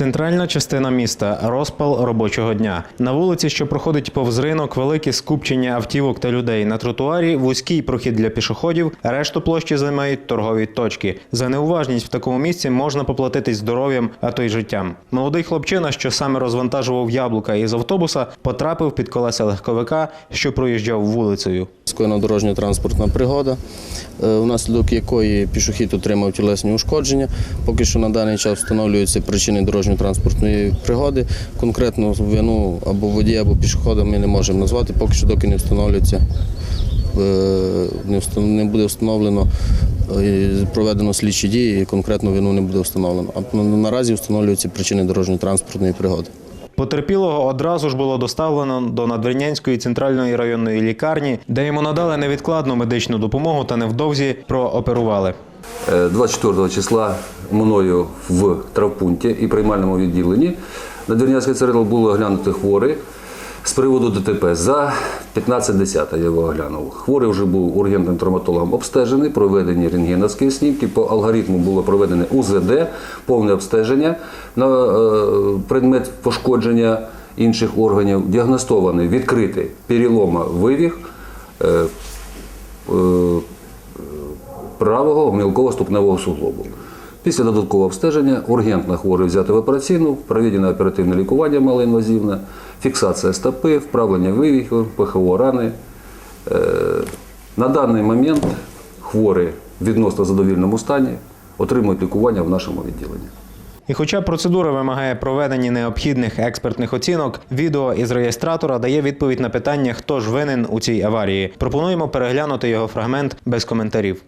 Центральна частина міста розпал робочого дня. На вулиці, що проходить повз ринок, велике скупчення автівок та людей. На тротуарі вузький прохід для пішоходів. Решту площі займають торгові точки. За неуважність в такому місці можна поплатитись здоров'ям, а то й життям. Молодий хлопчина, що саме розвантажував яблука із автобуса, потрапив під колеса легковика, що проїжджав вулицею. Скоєна дорожньо-транспортна пригода, е, внаслідок якої пішохід отримав тілесні ушкодження. Поки що на даний час встановлюються причини дорожньо-транспортної пригоди. Конкретну вину або водія, або пішохода ми не можемо назвати, поки що доки не встановлюється, е, не буде встановлено е, проведено слідчі дії, і конкретну вину не буде встановлено. А наразі встановлюються причини дорожньо-транспортної пригоди. Потерпілого одразу ж було доставлено до Надвірнянської центральної районної лікарні, де йому надали невідкладну медичну допомогу та невдовзі прооперували. Е, 24 числа мною в травпункті і приймальному відділенні на Двірнянській ЦРЛ було оглянути хворий з приводу ДТП. За 15.10 я його оглянув. Хворий вже був ургентним травматологом обстежений, проведені рентгеновські снімки. По алгоритму було проведене УЗД, повне обстеження на е, предмет пошкодження інших органів. Діагностований відкритий перелома вивіг. е, е, правого мілкого ступневого суглобу. Після додаткового обстеження ургентно хворий взяти в операційну, проведено оперативне лікування малоінвазивне, фіксація стопи, вправлення вивіху, ПХО рани. Е, На даний момент хворий в відносно задовільному стані отримують лікування в нашому відділенні. І хоча процедура вимагає проведення необхідних експертних оцінок, відео із реєстратора дає відповідь на питання, хто ж винен у цій аварії. Пропонуємо переглянути його фрагмент без коментарів.